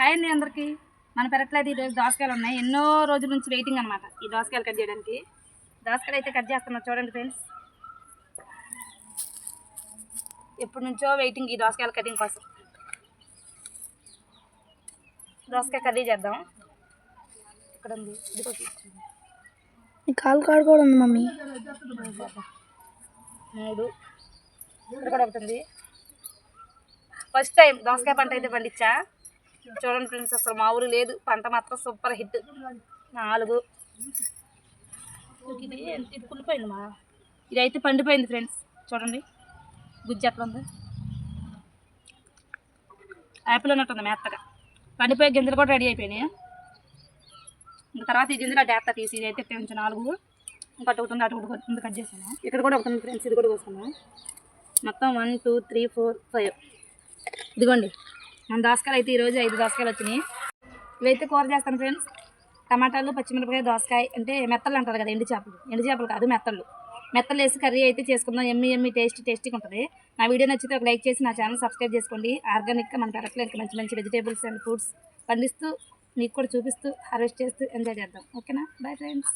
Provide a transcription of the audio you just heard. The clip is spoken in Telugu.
హాయ్ అండి అందరికీ. మన పెరట్లో ఈరోజు దోసకాయలు ఉన్నాయి. ఎన్నో రోజుల నుంచి వెయిటింగ్ అనమాట ఈ దోసకాయలు కట్ చేయడానికి. దోసకాయలు అయితే కట్ చేస్తున్నారు చూడండి ఫ్రెండ్స్ ఎప్పటి నుంచో వెయిటింగ్ ఈ దోసకాయల కటింగ్ కోసం. దోసకాయ కర్రీ చేద్దాం. ఇక్కడ ఉంది. నీ కాలు కాడు కూడా ఉంది మమ్మీ. మూడు. ఇక్కడ కూడా ఒకటి ఉంది. ఫస్ట్ టైం దోసకాయ పంట అయితే పండించా? చూడండి ఫ్రెండ్స్ అసలు మా ఊరు లేదు. పంట మాత్రం సూపర్ హిట్. నాలుగు. ఇది ఇది కుళ్ళిపోయింది మా ఇది అయితే పండిపోయింది ఫ్రెండ్స్. చూడండి. గుజ్జు ఎట్లా ఉంది? యాపిల్ ఉన్నట్టుంది మెత్తగా. పండిపోయే గింజలు కూడా రెడీ అయిపోయినాయి? ఇంకా తర్వాత ఈ గింజలు వేస్తా తీసి ఇది అయితే కొంచెం నాలుగు. ఇంకోటి ఒకటి ఉంది అటు ఒకటి కట్ చేసాను ఇక్కడ కూడా ఒకటి ఉంది ఫ్రెండ్స్ ఇది కూడా కోసుకున్నాం మొత్తం one two three four five ఇదిగోండి. దోసకాయలు అయితే ఈరోజు ఐదు దోసకాయలు వచ్చినాయి. ఇవైతే కూర చేస్తాను ఫ్రెండ్స్ టమాటాలు పచ్చిమిరపకాయ దోసకాయ అంటే మెత్తలు అంటారు కదా ఎండు చేపలు. ఎండు చేపలు కాదు మెత్తలు. మెత్తలు వేసి కర్రీ అయితే చేసుకుందాం. ఎమ్మి ఎమ్మి టేస్ట్ టేస్టీగా ఉంటుంది. నా వీడియో నచ్చితే ఒక లైక్ చేసి నా ఛానల్ సబ్స్క్రైబ్ చేసుకోండి. ఆర్గానిక్గా మన పెరట్లో ఇంకా మంచి మంచి వెజిటేబుల్స్ అండ్ ఫ్రూట్స్ పండిస్తూ మీకు కూడా చూపిస్తూ హార్వెస్ట్ చేస్తూ ఎంజాయ్ చేద్దాం. ఓకేనా బాయ్ ఫ్రెండ్స్